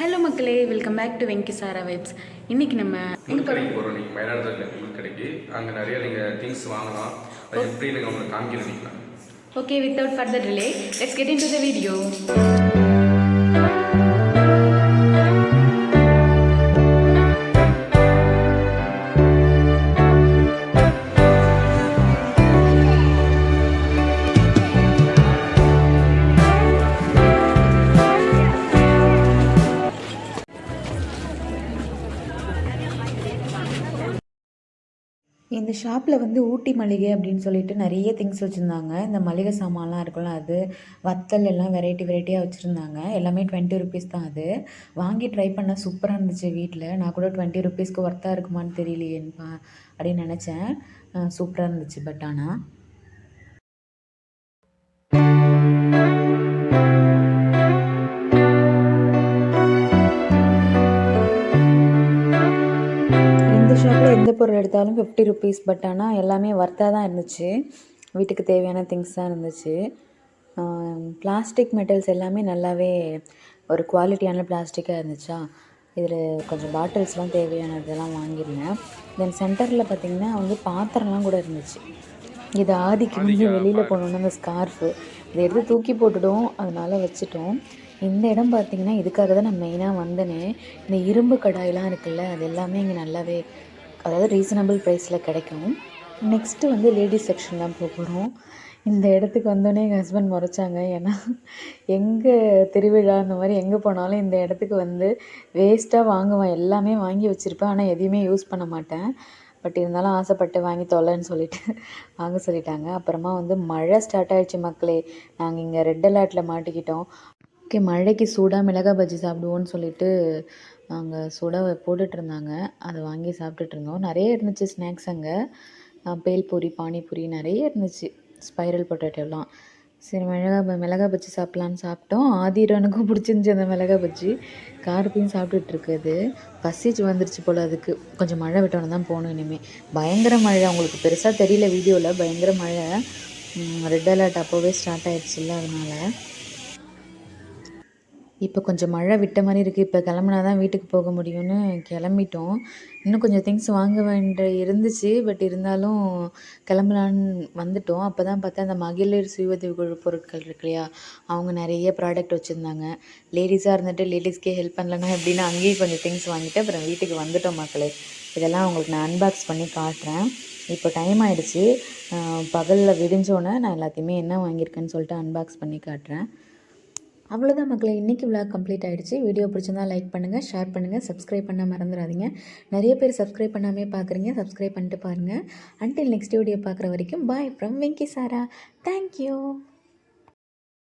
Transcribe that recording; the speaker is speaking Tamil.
ஹலோ மக்களே welcome back to Venky Sara vibes இன்னைக்கு நம்ம போறோம் கடைக்கு போகிறோம் நீங்கள் மயிலாடுதுறையில் முள் கடைக்கு. அங்கே நிறைய நீங்கள் திங்ஸ் வாங்கலாம். அது எப்படி நீங்கள் உங்களுக்கு காமிக்கிறீங்களா? Okay without further delay let's get into the video இந்த ஷாப்பில் வந்து ஊட்டி மளிகை அப்படின்னு சொல்லிட்டு நிறைய திங்ஸ் வச்சுருந்தாங்க. இந்த மளிகை சாமான்லாம் இருக்குல்ல அது வத்தல் எல்லாம் வெரைட்டி வெரைட்டியாக வச்சுருந்தாங்க. எல்லாமே டுவெண்ட்டி ருபீஸ் தான் அது. வாங்கி ட்ரை பண்ண சூப்பராக இருந்துச்சு வீட்டில் நான் கூட டுவெண்ட்டி ருபீஸ்க்கு ஒர்த்தாக இருக்குமான்னு தெரியலையேப்பா அப்படின்னு நினச்சேன். சூப்பராக இருந்துச்சு பட் ஆனால் எந்த பொருள் எடுத்தாலும் ஃபிஃப்டி ருபீஸ் பட் ஆனால் எல்லாமே ஒர்த்தாக தான் இருந்துச்சு. வீட்டுக்கு தேவையான திங்ஸ் தான் இருந்துச்சு. பிளாஸ்டிக் மெட்டல்ஸ் எல்லாமே நல்லாவே ஒரு குவாலிட்டியான பிளாஸ்டிக்காக இருந்துச்சா? இதில் கொஞ்சம் பாட்டில்ஸ்லாம் தேவையானதெல்லாம் வாங்கியிருந்தேன். தென் சென்டரில் பார்த்திங்கன்னா வந்து பாத்திரம்லாம் கூட இருந்துச்சு. இது ஆதிக்கு வந்து வெளியில் போனோன்னா அந்த ஸ்கார்ஃபு இதை எடுத்து தூக்கி போட்டுட்டோம் அதனால வச்சுட்டோம். இந்த இடம் பார்த்திங்கன்னா இதுக்காக தான் நான் மெயினாக வந்தேனே. இந்த இரும்பு கடாயெலாம் இருக்குல்ல அது எல்லாமே இங்கே நல்லாவே அதாவது ரீசனபிள் ப்ரைஸில் கிடைக்கும். நெக்ஸ்ட்டு வந்து லேடிஸ் செக்ஷன் தான் போக போகிறோம் இந்த இடத்துக்கு வந்தோடனே எங்கள் ஹஸ்பண்ட் முறைச்சாங்க. ஏன்னா எங்கே திருவிழா அந்த மாதிரி எங்கே போனாலும் இந்த இடத்துக்கு வந்து வேஸ்ட்டாக வாங்குவேன். எல்லாமே வாங்கி வச்சுருப்பேன். ஆனால் எதையுமே யூஸ் பண்ண மாட்டேன். பட் இருந்தாலும் ஆசைப்பட்டு வாங்கி தொலைன்னு சொல்லிட்டு வாங்க சொல்லிட்டாங்க. அப்புறமா வந்து மழை ஸ்டார்ட் ஆகிடுச்சு மக்களே. நாங்கள் இங்கே ரெட் அலர்ட்டில் மாட்டிக்கிட்டோம். ஓகே மழைக்கு சூடாக மிளகா பஜ்ஜி சாப்பிடுவோன்னு சொல்லிட்டு நாங்கள் சூடாக போட்டுட்டு இருந்தாங்க அதை வாங்கி சாப்பிட்டுட்டு இருந்தோம் நிறைய இருந்துச்சு ஸ்நாக்ஸ் அங்கே. பேல்பூரி பானிபூரி நிறைய இருந்துச்சு. ஸ்பைரல் பொட்டேட்டோலாம் சரி மிளகா ப- மிளகா பஜ்ஜி சாப்பிட்லான்னு சாப்பிட்டோம். ஆதிரனுக்கும் பிடிச்சிருந்துச்சி அந்த மிளகா பஜ்ஜி. கார்பியும் சாப்பிட்டுட்ருக்குது பசிச்சு வந்துருச்சு போல் அதுக்கு. கொஞ்சம் மழை விட்டோன்னு தான் போகணும் இனிமேல் பயங்கர மழை. அவங்களுக்கு பெருசாக தெரியல வீடியோவில் பயங்கர மழை. ரெட் அலர்ட் அப்போவே ஸ்டார்ட் ஆயிடுச்சுல்ல அதனால். இப்போ கொஞ்சம் மழை விட்ட மாதிரி இருக்குது இப்போ கிளம்புனா தான் வீட்டுக்கு போக முடியும்னு கிளம்பிட்டோம். இன்னும் கொஞ்சம் திங்ஸ் வாங்க வேண்டிய இருந்துச்சு. பட் இருந்தாலும் கிளம்பலான்னு வந்துட்டோம். அப்போ தான் பார்த்தா அந்த மகளிர் சுய உதவி குழு பொருட்கள் இருக்கு இல்லையா? அவங்க நிறைய ப்ராடக்ட் வச்சுருந்தாங்க. லேடிஸாக இருந்துட்டு லேடிஸ்க்கே ஹெல்ப் பண்ணலன்னா எப்படின்னா அங்கேயும் கொஞ்சம் திங்ஸ் வாங்கிட்டு அப்புறம் வீட்டுக்கு வந்துட்டோம் மக்களே. இதெல்லாம் உங்களுக்கு நான் அன்பாக்ஸ் பண்ணி காட்டுறேன். இப்போ டைம் ஆகிடுச்சு பகலில் விடிஞ்சோன்னே நான் எல்லாத்தையுமே என்ன வாங்கியிருக்கேன்னு சொல்லிட்டு அன்பாக்ஸ் பண்ணி காட்டுறேன். அவ்வளோதான் மக்களை இன்றைக்கி விழாக் கம்ப்ளீட் ஆகிடுச்சு வீடியோ பிடிச்சிருந்தா லைக் பண்ணுங்கள் ஷேர் பண்ணுங்கள் சப்ஸ்கிரைப் பண்ண மறந்துடாதீங்க. நிறைய பேர் சப்ஸ்கிரைப் பண்ணாமே பார்க்குறீங்க சப்ஸ்கிரைப் பண்ணிட்டு பாருங்கள் அன்டில் நெக்ஸ்ட் வீடியோ பார்க்குற வரைக்கும் bye from Venky Sara thank you